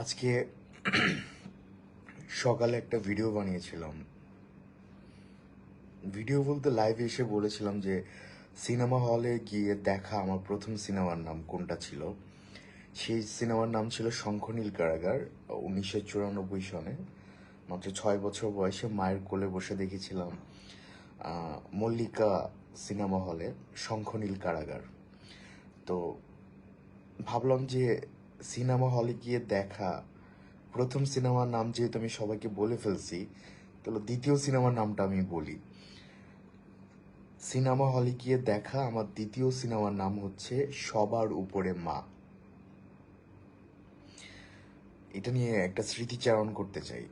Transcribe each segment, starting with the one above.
আজকে সকালে একটা ভিডিও বানিয়েছিলাম। ভিডিও বলতে লাইভে এসে বলেছিলাম যে সিনেমা হলে গিয়ে দেখা আমার প্রথম সিনেমার নাম কোনটা ছিল? সেই সিনেমার নাম ছিল শঙ্খনীল কারাগার, উনিশশো চুরানব্বই সনে। মাত্র ছয় বছর বয়সে মায়ের কোলে বসে দেখেছিলাম মল্লিকা সিনেমা হলে শঙ্খনীল কারাগার। তো ভাবলাম যে সিনেমা হলে গিয়ে দেখা। প্রথম সিনেমার নাম যেহেতু আমি সবাইকে বলে ফেলছি, তাহলে দ্বিতীয় সিনেমার নামটা আমি বলি। সিনেমা হলে গিয়ে দেখা, আমার দ্বিতীয় সিনেমার নাম হচ্ছে সবার উপরে মা। এটা নিয়ে একটা স্মৃতিচারণ করতে চাই।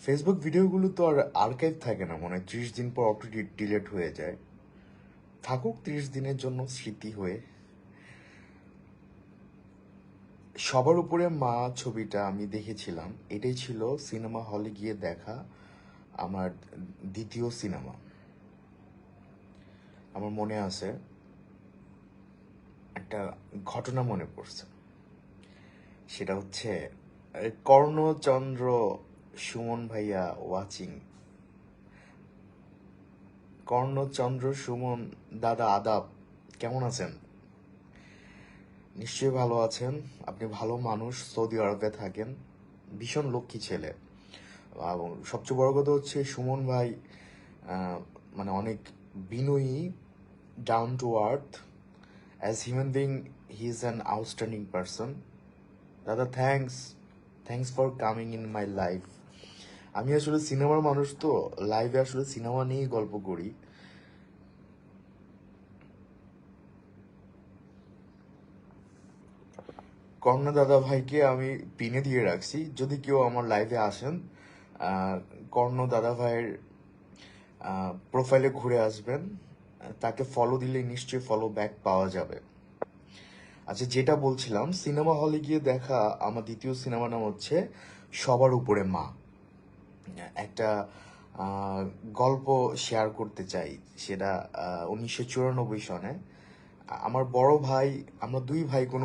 ফেসবুক ভিডিওগুলো তো আর আর্কাইভ থাকে না, মনে হয় ত্রিশ দিন পর অটো ডিলেট হয়ে যায়। থাকুক ত্রিশ দিনের জন্য স্মৃতি হয়ে। সবার উপরে মা ছবিটা আমি দেখেছিলাম। এটাই ছিল সিনেমা হলে গিয়ে দেখা আমার দ্বিতীয় সিনেমা। আমার মনে আছে, একটা ঘটনা মনে পড়ছে। সেটা হচ্ছে কর্ণচন্দ্র সুমন ভাইয়া ওয়াচিং কর্ণচন্দ্র সুমন দাদা আদাব, কেমন আছেন? নিশ্চয়ই ভালো আছেন। আপনি ভালো মানুষ, সৌদি আরবে থাকেন। ভীষণ লক্ষ্মী ছেলে। এবং সবচেয়ে বড় কথা হচ্ছে, সুমন ভাই মানে অনেক বিনয়ী down to earth as human being he is an outstanding person দাদা thanks thanks for coming in my life আমি আসলে সিনেমার মানুষ তো। লাইভে আসলে সিনেমা নিয়েই গল্প করি। কর্ণ দাদা ভাইকে আমি পিনে দিয়ে রাখছি। যদি কেউ আমার লাইভে আসেন কর্ণ দাদা ভাইয়ের প্রোফাইলে ঘুরে আসবেন। তাকে ফলো দিলে নিশ্চয়ই ফলো ব্যাক পাওয়া যাবে। আচ্ছা যেটা বলছিলাম সিনেমা হলে গিয়ে দেখা আমার দ্বিতীয় সিনেমা নাম হচ্ছে সবার উপরে মা। একটা গল্প শেয়ার করতে চাই, সেটা উনিশশো চুরানব্বই সনে। আমার বড় ভাই, আমরা দুই ভাই কোনো